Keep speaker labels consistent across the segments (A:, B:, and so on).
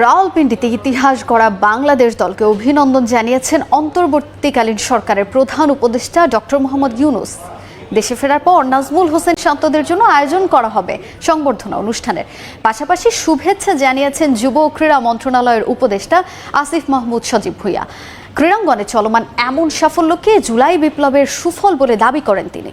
A: রাওয়ালপিন্ডিতে ইতিহাস গড়া বাংলাদেশ দলকে অভিনন্দন জানিয়েছেন অন্তর্বর্তীকালীন সরকারের প্রধান উপদেষ্টা ডক্টর মোহাম্মদ ইউনুস। দেশে ফেরার পর নাজমুল হোসেন শান্তদের জন্য আয়োজন করা হবে সংবর্ধনা অনুষ্ঠানের। পাশাপাশি শুভেচ্ছা জানিয়েছেন যুব ও ক্রীড়া মন্ত্রণালয়ের উপদেষ্টা আসিফ মাহমুদ সজীব ভুইয়া। ক্রীড়াঙ্গনে চলমান এমন সাফল্যকে জুলাই বিপ্লবের সুফল বলে দাবি করেন তিনি।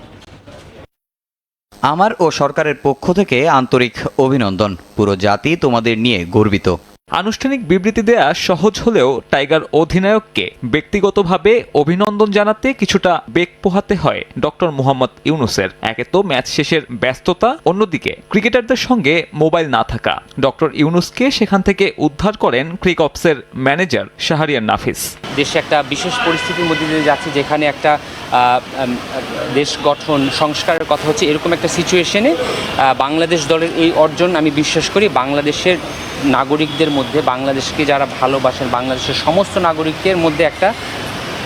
B: আমার ও সরকারের পক্ষ থেকে আন্তরিক অভিনন্দন। পুরো জাতি তোমাদের নিয়ে গর্বিত।
C: আনুষ্ঠানিক বিবৃতি দেয়া সহজ হলেও টাইগার অধিনায়ককে ব্যক্তিগতভাবে অভিনন্দন জানাতে কিছুটা বেগ পোহাতে হয় ডক্টর মোহাম্মদ ইউনুসের। একে তো ম্যাচ শেষের ব্যস্ততা, অন্যদিকে ক্রিকেটারদের সঙ্গে মোবাইল না থাকা। ডক্টর ইউনুসকে সেখান থেকে উদ্ধার করেন ক্রিকঅপসের ম্যানেজার শাহরিয়ার নাফিস।
D: দেশে একটা বিশেষ পরিস্থিতির মধ্যে দিয়ে যাচ্ছে, যেখানে একটা দেশ গঠন, সংস্কারের কথা হচ্ছে, এরকম একটা সিচুয়েশনে বাংলাদেশ দলের এই অর্জন আমি বিশ্বাস করি, বাংলাদেশের নাগরিকদের মধ্যে বাংলাদেশকে যারা ভালোবাসেন বাংলাদেশের সমস্ত নাগরিকদের মধ্যে একটা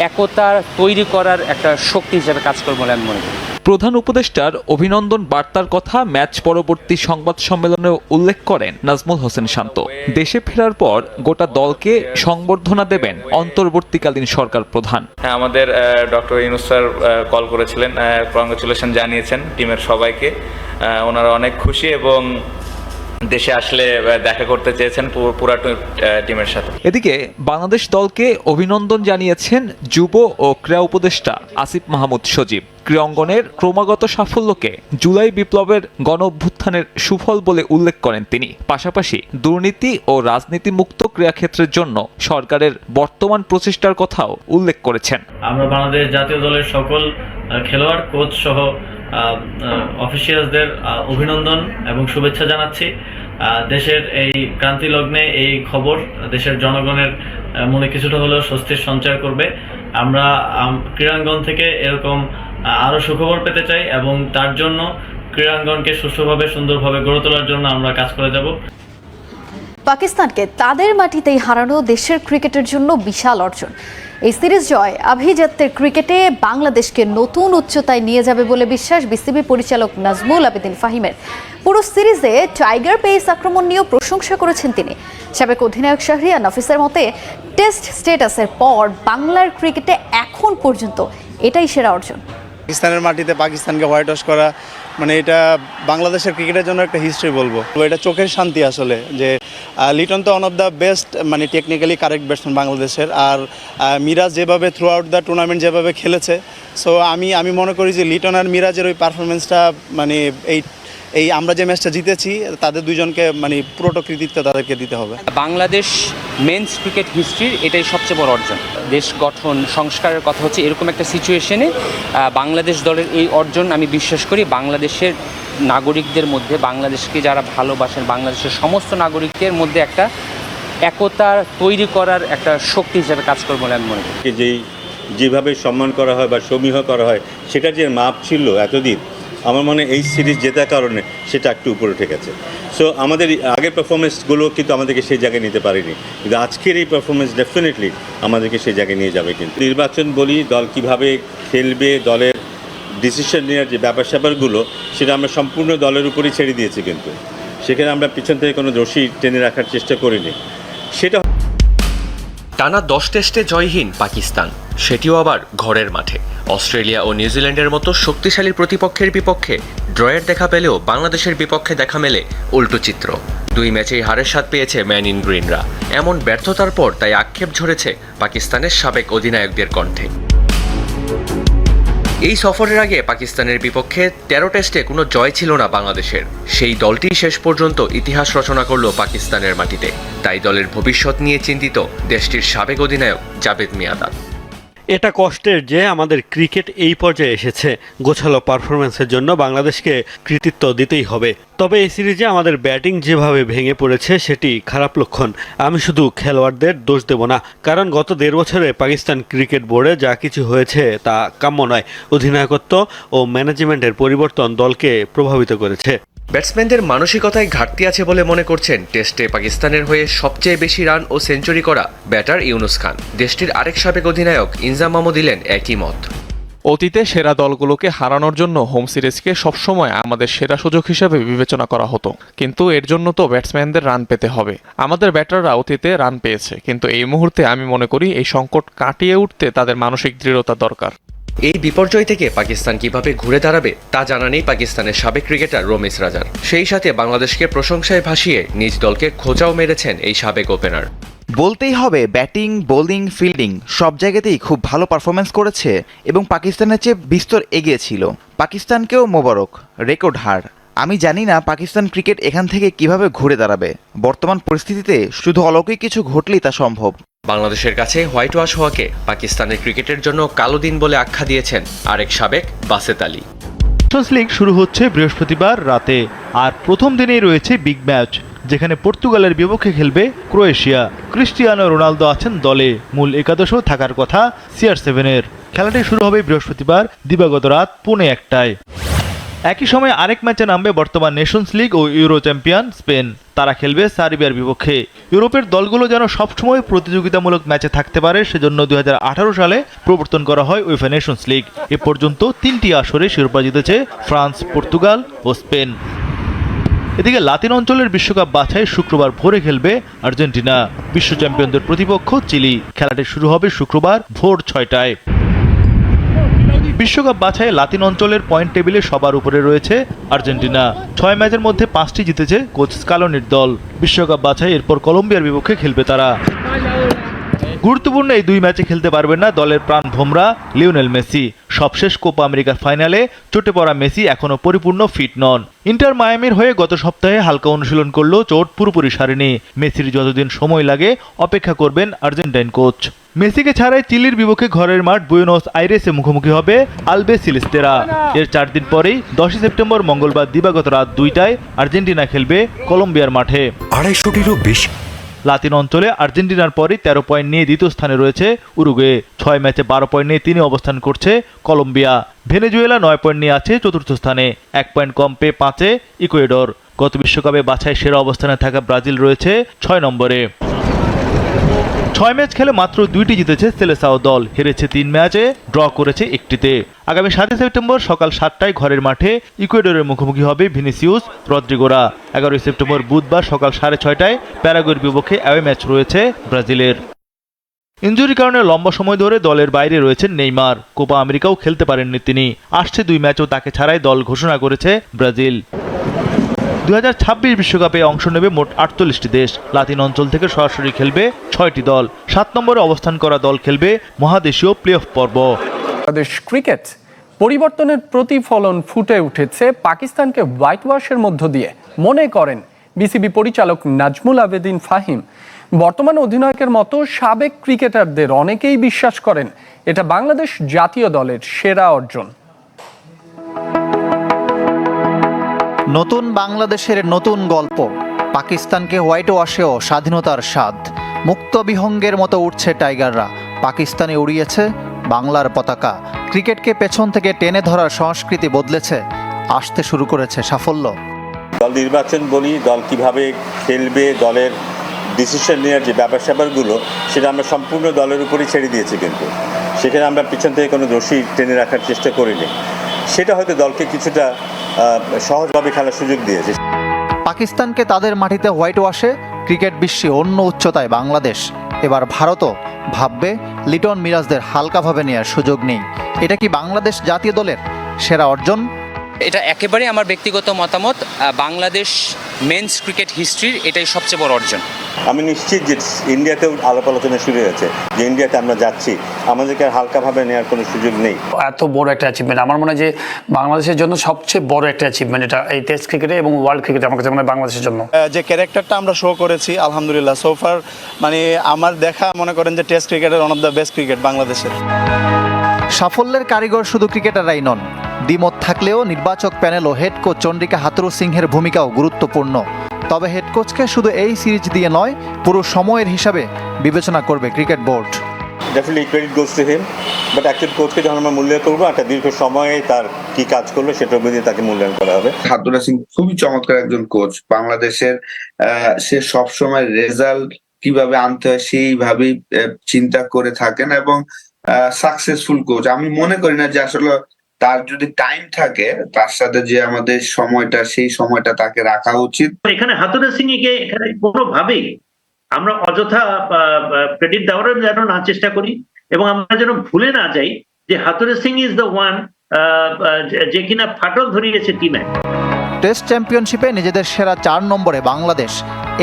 D: একতা তৈরি করার একটা শক্তি হিসেবে কাজ করবে বলে আমি মনে করি।
C: প্রধান উপদেষ্টার অভিনন্দন বার্তার কথা ম্যাচ পরবর্তী সংবাদ সম্মেলনে উল্লেখ করেন নাজমুল হোসেন শান্ত। দেশে ফেরার পর গোটা দলকে সংবর্ধনা দেবেন অন্তর্বর্তীকালীন সরকার প্রধান।
E: হ্যাঁ আমাদের ডক্টর ইনুস স্যার কল করেছিলেন কংগ্রেচুলেশন জানিয়েছেন টিমের সবাইকে। ওনারা অনেক খুশি এবং দেশে আসলে দেখা করতে চেয়েছেন পুরা টিমের সাথে।
C: এদিকে বাংলাদেশ দলকে অভিনন্দন জানিয়েছেন যুব ও ক্রীড়া উপদেষ্টা আসিফ মাহমুদ সজীব। ক্রীড়াঙ্গনের ক্রমাগত সাফল্যকে জুলাই বিপ্লবের গণ অভ্যুত্থানের সুফল বলে উল্লেখ করেন তিনি। পাশাপাশি দুর্নীতি ও রাজনীতি মুক্ত ক্রীড়াক্ষেত্রের জন্য সরকারের বর্তমান প্রচেষ্টার কথাও উল্লেখ করেছেন।
F: আমরা বাংলাদেশ জাতীয় দলের সকল খেলোয়াড় কোচ সহ অফিসিয়ালসদের অভিনন্দন এবং শুভেচ্ছা জানাচ্ছি। দেশের এই ক্রান্তি লগ্নে এই খবর দেশের জনগণের মনে কিছুটা হলেও স্বস্তির সঞ্চার করবে। আমরা আম, ক্রীড়াঙ্গন থেকে এরকম আরও আরও সুখবর পেতে চাই এবং তার জন্য ক্রীড়াঙ্গনকে সুষ্ঠুভাবে সুন্দরভাবে গড়ে তোলার জন্য আমরা কাজ করে যাব।
A: পাকিস্তানকে তাদের মাটিতেই হারানো দেশের ক্রিকেটের জন্য বিশাল অর্জন। এই সিরিজ জয় আভিজাত্যের ক্রিকেটে বাংলাদেশকে নতুন উচ্চতায় নিয়ে যাবে বলে বিশ্বাস বিসিবি পরিচালক নাজমুল আবেদিন ফাহিমের। পুরো সিরিজে টাইগার পেস আক্রমণ নিয়েও প্রশংসা করেছেন তিনি। সাবেক অধিনায়ক শাহরিয়া নাফিসের মতে, টেস্ট স্টেটাসের পর বাংলার ক্রিকেটে এখন পর্যন্ত এটাই সেরা অর্জন।
G: পাকিস্তানের মাটিতে পাকিস্তানকে হোয়াইট ওয়াশ করা মানে এটা বাংলাদেশের ক্রিকেটের জন্য একটা হিস্ট্রি বলব। এটা চোখের শান্তি আসলে যে লিটন তো ওয়ান অফ দ্য বেস্ট মানে টেকনিক্যালি কারেক্ট ব্যাটসম্যান বাংলাদেশের। আর মিরাজ যেভাবে থ্রু আউট দ্য টুর্নামেন্ট যেভাবে খেলেছে। সো আমি আমি মনে করি যে লিটন আর মিরাজের ওই পারফরমেন্সটা মানে এই এই আমরা যে ম্যাচটা জিতেছি তাদের দুজনকে মানে পুরোটা কৃতিত্ব তাদেরকে দিতে হবে।
D: বাংলাদেশ মেন্স ক্রিকেট হিস্ট্রির এটাই সবচেয়ে বড় অর্জন। দেশ গঠন সংস্কারের কথা হচ্ছে এরকম একটা সিচুয়েশনে বাংলাদেশ দলের এই অর্জন আমি বিশ্বাস করি বাংলাদেশের নাগরিকদের মধ্যে বাংলাদেশকে যারা ভালোবাসেন বাংলাদেশের সমস্ত নাগরিকদের মধ্যে একটা একতা তৈরি করার একটা শক্তি হিসেবে কাজ করবে বলে আমি মনে করি।
H: যেই যেভাবে সম্মান করা হয় বা সমীহ করা হয় সেটার যে মাপ ছিল এতদিন আমার মনে এই সিরিজ জেতার কারণে সেটা একটু উপরে উঠে গেছে সো আমাদের আগের পারফরমেন্সগুলো কিন্তু আমাদেরকে সেই জায়গায় নিতে পারেনি। কিন্তু আজকের এই পারফরমেন্স ডেফিনেটলি আমাদেরকে সেই জায়গায় নিয়ে যাবে কিন্তু। নির্বাচন বলি, দল কীভাবে খেলবে, দলের ডিসিশন নেওয়ার যে ব্যাপার স্যাপারগুলো সেটা আমরা সম্পূর্ণ দলের উপরেই ছেড়ে দিয়েছি কিন্তু। সেখানে আমরা পিছন থেকে কোনো দোষী টেনে রাখার চেষ্টা করিনি। সেটা
I: টানা দশ টেস্টে জয়হীন পাকিস্তান, সেটিও আবার ঘরের মাঠে। অস্ট্রেলিয়া ও নিউজিল্যান্ডের মতো শক্তিশালী প্রতিপক্ষের বিপক্ষে ড্রয়ের দেখা পেলেও বাংলাদেশের বিপক্ষে দেখা মেলে উল্টো চিত্র। দুই ম্যাচেই হারের স্বাদ পেয়েছে ম্যান ইন গ্রিনরা। এমন ব্যর্থতার পর তাই আক্ষেপ ঝরেছে পাকিস্তানের সাবেক অধিনায়কদের কণ্ঠে। এই সফরের আগে পাকিস্তানের বিপক্ষে তেরো টেস্টে কোনো জয় ছিল না বাংলাদেশের। সেই দলটি শেষ পর্যন্ত ইতিহাস রচনা করল পাকিস্তানের মাটিতে। তাই দলের ভবিষ্যৎ নিয়ে চিন্তিত দেশটির সাবেক অধিনায়ক জাবেদ মিয়াদাদ
J: এটা কষ্টের যে আমাদের ক্রিকেট এই পর্যায়ে এসেছে। গোছালো পারফরমেন্সের জন্য বাংলাদেশকে কৃতিত্ব দিতেই হবে। তবে এই সিরিজে আমাদের ব্যাটিং যেভাবে ভেঙে পড়েছে, সেটি খারাপ লক্ষণ। আমি শুধু খেলোয়াড়দের দোষ দেব না, কারণ গত দেড় বছরে পাকিস্তান ক্রিকেট বোর্ডে যা কিছু হয়েছে তা কাম্য নয়। অধিনায়কত্ব ও ম্যানেজমেন্টের পরিবর্তন দলকে প্রভাবিত করেছে।
I: ব্যাটসম্যানদের মানসিকতায় ঘাটতি আছে বলে মনে করছেন টেস্টে পাকিস্তানের হয়ে সবচেয়ে বেশি রান ও সেঞ্চুরি করা ব্যাটার ইউনুস খান। দেশটির আরেক সাবেক অধিনায়ক ইনজাম মামু দিলেন একই মত।
K: অতীতে সেরা দলগুলোকে হারানোর জন্য হোম সিরিজকে সবসময় আমাদের সেরা সুযোগ হিসেবে বিবেচনা করা হতো। কিন্তু এর জন্য তো ব্যাটসম্যানদের রান পেতে হবে। আমাদের ব্যাটাররা অতীতে রান পেয়েছে। কিন্তু এই মুহূর্তে আমি মনে করি এই সংকট কাটিয়ে উঠতে তাদের মানসিক দৃঢ়তা দরকার।
I: এই বিপর্যয় থেকে পাকিস্তান কীভাবে ঘুরে দাঁড়াবে, তা জানা নেই পাকিস্তানের সাবেক ক্রিকেটার রমেশ রাজার। সেই সাথে বাংলাদেশকে প্রশংসায় ভাসিয়ে নিজ দলকে খোঁচাও মেরেছেন এই সাবেক ওপেনার
B: বলতেই হবে, ব্যাটিং, বোলিং, ফিল্ডিং সব জায়গাতেই খুব ভালো পারফরমেন্স করেছে এবং পাকিস্তানের চেয়ে বিস্তর এগিয়ে ছিল। পাকিস্তানকেও মোবারক রেকর্ড হার। আমি জানি না পাকিস্তান ক্রিকেট এখান থেকে কীভাবে ঘুরে দাঁড়াবে। বর্তমান পরিস্থিতিতে শুধু অলৌকিক কিছু ঘটলেই তা সম্ভব।
I: বাংলাদেশের কাছে হোয়াইট ওয়াশ হওয়াকে পাকিস্তানের ক্রিকেটের জন্য কালো দিন বলে আখ্যা দিয়েছেন আরেক সাবেক বাসেত আলী।
L: নেশনস লিগ শুরু হচ্ছে বৃহস্পতিবার রাতে, আর প্রথম দিনেই রয়েছে বিগ ম্যাচ, যেখানে পর্তুগালের বিপক্ষে খেলবে ক্রোয়েশিয়া। ক্রিস্টিয়ানো রোনালদো আছেন দলে, মূল একাদশও থাকার কথা সিআর সেভেনের। খেলাটি শুরু হবে বৃহস্পতিবার, দিবাগত রাত পৌনে একটায়। একই সময়ে আরেক ম্যাচে নামবে বর্তমান নেশনস লিগ ও ইউরো চ্যাম্পিয়ন স্পেন। তারা খেলবে সার্বিয়ার বিপক্ষে। ইউরোপের দলগুলো যেন সবসময় প্রতিযোগিতামূলক ম্যাচে থাকতে পারে, সেজন্য দু হাজার আঠারো সালে প্রবর্তন করা হয় উইফা নেশনস লিগ এ পর্যন্ত তিনটি আসরে শিরোপা জিতেছে ফ্রান্স, পর্তুগাল ও স্পেন। এদিকে লাতিন অঞ্চলের বিশ্বকাপ বাছাই শুক্রবার ভোরে খেলবে আর্জেন্টিনা। বিশ্ব চ্যাম্পিয়নদের প্রতিপক্ষ চিলি। খেলাটি শুরু হবে শুক্রবার ভোর ছয়টায়। বিশ্বকাপ বাছাই লাতিন অঞ্চলের পয়েন্ট টেবিলে সবার উপরে রয়েছে আর্জেন্টিনা। ছয় ম্যাচের মধ্যে পাঁচটি জিতেছে কোচ স্কালোনির দল। বিশ্বকাপ বাছাই এরপর কলম্বিয়ার বিপক্ষে খেলবে তারা। গুরুত্বপূর্ণ এই দুই ম্যাচে খেলতে পারবেন না দলের প্রাণ ভোমরা লিওনেল মেসি। সবশেষ কোপা আমেরিকার ফাইনালে চোটে পড়া মেসি এখনও পরিপূর্ণ ফিট নন। ইন্টার মায়ামির হয়ে গত সপ্তাহে হালকা অনুশীলন করলেও চোট পুরোপুরি সারেনি। মেসির যতদিন সময় লাগে অপেক্ষা করবেন আর্জেন্টাইন কোচ। মেসিকে ছাড়াই চিলির বিপক্ষে ঘরের মাঠ বুয়েনোস আইরেসে মুখোমুখি হবে আলবে সিলিস্তেরা। এর চার দিন পরেই দশই সেপ্টেম্বর মঙ্গলবার দিবাগত রাত দুইটায় আর্জেন্টিনা খেলবে কলম্বিয়ার মাঠে।
M: আড়াইশোটিরও বেশি
L: লাতিন অঞ্চলে আর্জেন্টিনার পরই তেরো পয়েন্ট নিয়ে দ্বিতীয় স্থানে রয়েছে উরুগুয়ে। ছয় ম্যাচে বারো পয়েন্ট নিয়ে তিনি অবস্থান করছে কলম্বিয়া। ভেনেজুয়েলা নয় পয়েন্ট নিয়ে আছে চতুর্থ স্থানে। এক পয়েন্ট কম পেয়ে পাঁচে ইকুয়েডর। গত বিশ্বকাপে বাছাই সেরা অবস্থানে থাকা ব্রাজিল রয়েছে ছয় নম্বরে। ছয় ম্যাচ খেলে মাত্র দুইটি জিতেছে সেলেসাও দল। হেরেছে তিন ম্যাচে, ড্র করেছে একটিতে। আগামী সাতই সেপ্টেম্বর সকাল সাতটায় ঘরের মাঠে ইকুয়েডরের মুখোমুখি হবে ভিনিসিউস রদ্রিগোরা। এগারোই সেপ্টেম্বর বুধবার সকাল সাড়ে ছয়টায় প্যারাগুয়ের বিপক্ষে অ্যাওয়ে ম্যাচ রয়েছে ব্রাজিলের। ইঞ্জুরির কারণে লম্বা সময় ধরে দলের বাইরে রয়েছেন নেইমার। কোপা আমেরিকাও খেলতে পারেননি তিনি। আসছে দুই ম্যাচও তাকে ছাড়াই দল ঘোষণা করেছে ব্রাজিল। দুই বিশ্বকাপে অংশ নেবে মোট আটচল্লিশটি দেশ। লাতিন অঞ্চল থেকে সরাসরি খেলবে ছয়টি দল। সাত নম্বরে অবস্থান করা দল খেলবে মহাদেশীয় প্লে অফ পর্ব।
N: বাংলাদেশ ক্রিকেট পরিবর্তনের প্রতিফলন ফুটে উঠেছে পাকিস্তানকে হোয়াইট ওয়াশের মধ্য দিয়ে। মনে করেন বিসিবি পরিচালক নাজমুল আবেদিন ফাহিম। বর্তমান অধিনায়কের মতো সাবেক ক্রিকেটারদের অনেকেই বিশ্বাস করেন, এটা বাংলাদেশ জাতীয় দলের সেরা অর্জন।
O: নতুন বাংলাদেশের নতুন গল্প। পাকিস্তানকে হোয়াইট ওয়াশেও স্বাধীনতার স্বাদ। মুক্ত বিহঙ্গের মতো উঠছে টাইগাররা। পাকিস্তানে উড়িয়েছে বাংলার পতাকা। ক্রিকেটকে পেছন থেকে টেনে ধরার সংস্কৃতি বদলেছে। আসতে শুরু করেছে সাফল্য।
H: দল নির্বাচন বলি, দল কীভাবে খেলবে, দলের ডিসিশন নেওয়ার যে ব্যাপার স্যাপারগুলো, সেটা আমরা সম্পূর্ণ দলের উপরেই ছেড়ে দিয়েছি কিন্তু। সেখানে আমরা পিছন থেকে কোনো দোষী টেনে রাখার চেষ্টা করিনি। সেটা হয়তো দলকে কিছুটা সহজভাবে খেলার সুযোগ দিয়েছে।
O: পাকিস্তানকে তাদের মাটিতে হোয়াইট ওয়াশে ক্রিকেট বিশ্বে অন্য উচ্চতায় বাংলাদেশ। এবার ভারতও ভাববে লিটন মিরাজদের হালকাভাবে নেওয়ার সুযোগ নেই। এটা কি বাংলাদেশ জাতীয় দলের সেরা অর্জন?
D: এটা একেবারে আমার ব্যক্তিগত মতামত বাংলাদেশ মেন্স ক্রিকেট হিস্ট্রির এটাই সবচেয়ে বড় অর্জন।
H: আমি নিশ্চিত যে ইন্ডিয়াতেও আলাপ আলোচনা শুরু হয়েছে যে ইন্ডিয়াতে আমরা যাচ্ছি আমাদেরকে আর হালকাভাবে নেওয়ার কোনো সুযোগ নেই।
P: এত বড় একটা অ্যাচিভমেন্ট আমার মনে হয় যে বাংলাদেশের জন্য সবচেয়ে বড় একটা অ্যাচিভমেন্ট এটা এই টেস্ট ক্রিকেটে এবং ওয়ার্ল্ড ক্রিকেটে আমার কাছে মনে হয় বাংলাদেশের জন্য।
G: যে ক্যারেক্টারটা আমরা শো করেছি আলহামদুলিল্লাহ সোফার মানে আমার দেখা মনে করেন যে টেস্ট ক্রিকেটের one of the best cricket বাংলাদেশের।
O: সাফল্যের কারিগর শুধু ক্রিকেটাররাই নন দ্বিমত থাকলেও নির্বাচক প্যানেল ও হেড কোচ চন্দ্রিকা হাতুরু সিংহের ভূমিকাও গুরুত্বপূর্ণ। তবে হেড কোচকে শুধু এই সিরিজ দিয়ে নয় পুরো সময়ের হিসাবে বিবেচনা করবে cricket board
H: definitely credit goes to him but একজন কোচকে যখন আমরা মূল্যায়ন করব একটা দীর্ঘ সময়ে তার কি কাজ করল সেটার উপর দিয়ে তাকে মূল্যায়ন করা হবে।
Q: হাতুরা সিং খুবই চমৎকার একজন কোচ বাংলাদেশের আহ, সে সবসময় রেজাল্ট কীভাবে আনতে হয় সেইভাবেই চিন্তা করে থাকেন এবং সাকসেসফুল কোচ আমি মনে করি না যে আসলে তার যদি টাইম থাকে তার সাথে যে আমাদের সময়টা সেই সময়টা তাকে রাখা উচিত।
M: এখানে হাতুরে সিং কে এখানে কোনোভাবেই আমরা অযথা ক্রেডিট দেওয়ার যেন না চেষ্টা করি এবং আমরা যেন ভুলে না যাই যে Hathurusingha is the one যে কিনা ফাটল ধরিয়েছে টিমে
O: টেস্ট চ্যাম্পিয়নশিপে নিজেদের সেরা চার নম্বরে বাংলাদেশ।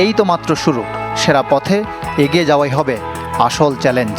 O: এই তো মাত্র শুরু। সেরা পথে এগিয়ে যাওয়াই হবে আসল চ্যালেঞ্জ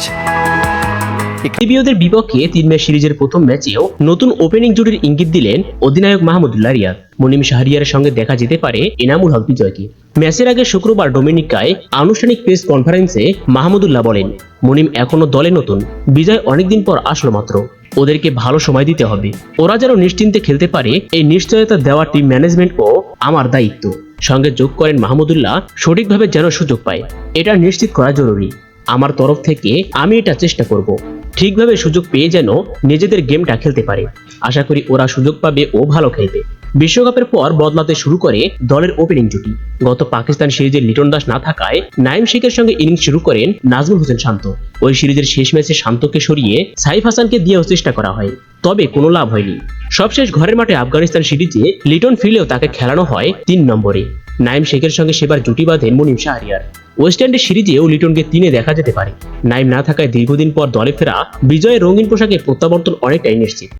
R: লিবিয়দের বিপক্ষে তিন ম্যাচ সিরিজের প্রথম ম্যাচেও নতুন ওপেনিং জুটির ইঙ্গিত দিলেন অধিনায়ক মাহমুদুল্লাহ রিয়াদ। মনিম শাহরিয়ারের সঙ্গে দেখা যেতে পারে এনামুল হক বিজয়কে। ম্যাচের আগে শুক্রবার ডোমিনিকায় আনুষ্ঠানিক প্রেস কনফারেন্সে মাহমুদুল্লাহ বলেন, মনিম এখনও দলে নতুন। বিজয় অনেকদিন পর আসলো মাত্র। ওদেরকে ভালো সময় দিতে হবে। ওরা যেন নিশ্চিন্তে খেলতে পারে, এই নিশ্চয়তা দেওয়া টিম ম্যানেজমেন্ট ও আমার দায়িত্ব। সঙ্গে যোগ করেন মাহমুদুল্লাহ, সঠিকভাবে যেন সুযোগ পায়। এটা নিশ্চিত করা জরুরি। আমার তরফ থেকে আমি এটা চেষ্টা করব। ঠিকভাবে সুযোগ পেয়ে যেন নিজেদের গেমটা খেলতে পারে। আশা করি ওরা সুযোগ পাবে ও ভালো খেলবে। বিশ্বকাপের পর বদলাতে শুরু করে দলের ওপেনিং জুটি। গত পাকিস্তান সিরিজে লিটন দাস না থাকায় নাইম শেখের সঙ্গে ইনিংস শুরু করেন নাজমুল হোসেন শান্ত। ওই সিরিজের শেষ ম্যাচে শান্তকে সরিয়ে সাইফ হাসানকে দিয়েও চেষ্টা করা হয়। তবে কোনো লাভ হয়নি। সবশেষ ঘরের মাঠে আফগানিস্তান সিরিজে লিটন ফিলেও তাকে খেলানো হয় তিন নম্বরে। নাইম শেখের সঙ্গে সেবার জুটি বাঁধেন মুনিম শাহরিয়ার। ওয়েস্ট ইন্ডিজ সিরিজেও লিটনকে তিনে দেখা যেতে পারে। নাইম না থাকায় দীর্ঘদিন পর দলে ফেরা বিজয়ের রঙিন পোশাকে প্রত্যাবর্তন অনেকটাই নিশ্চিত।